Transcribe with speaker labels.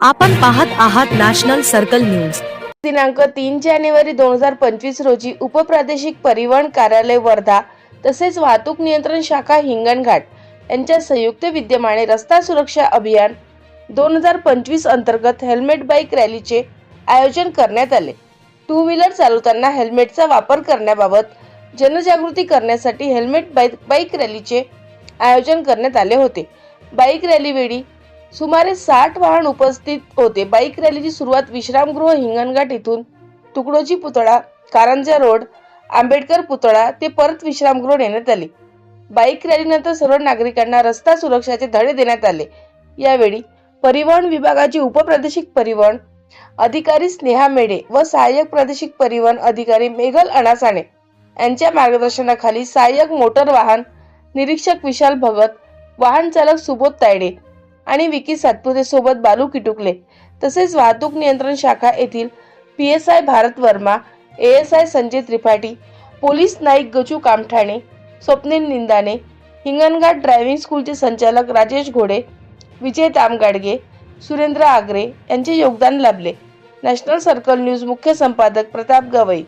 Speaker 1: आपण पाहत आहात नॅशनल सर्कल न्यूज.
Speaker 2: दिनांक तीन जानेवारी दोन हजार पंचवीस रोजी उपप्रादेशिक परिवहन कार्यालय वर्धा तसेच वाहतूक नियंत्रण शाखा हिंगणघाट यांच्या संयुक्त विद्यमाने रस्ता सुरक्षा अभियान दोन हजार पंचवीस अंतर्गत हेल्मेट बाईक रॅलीचे आयोजन करण्यात आले. टू व्हीलर चालवताना हेल्मेटचा वापर करण्याबाबत जनजागृती करण्यासाठी हेल्मेट बाईक बाईक रॅलीचे आयोजन करण्यात आले होते. बाईक रॅलीवेळी सुमारे साठ वाहन उपस्थित होते. बाईक रॅलीची सुरुवात विश्रामगृह हिंगणघाट येथून तुकडोजी पुतळा कारंजा रोड आंबेडकर पुतळा ते परत विश्रामगृह नेण्यात आले. बाईक रॅलीनंतर सर्व नागरिकांना रस्ता सुरक्षाचे धडे देण्यात आले. यावेळी परिवहन विभागाची उपप्रादेशिक परिवहन अधिकारी स्नेहा मेढे व सहाय्यक प्रादेशिक परिवहन अधिकारी मेघल अणासाणे यांच्या मार्गदर्शनाखाली सहाय्यक मोटर वाहन निरीक्षक विशाल भगत वाहन चालक सुबोध तायडे आणि विकी सातपुते सोबत बालू किटुकले. तसेच वाहतूक नियंत्रण शाखा येथील P S I Bharat Verma A S I Sanjay Tripathi police Naik Gaju Kamthane Swapnil Nindane Hinganghat driving स्कूलचे संचालक राजेश घोडे विजय तामगाडगे सुरेंद्र आगरे यांचे योगदान लाभले. नॅशनल सर्कल न्यूज मुख्य संपादक प्रताप गवई.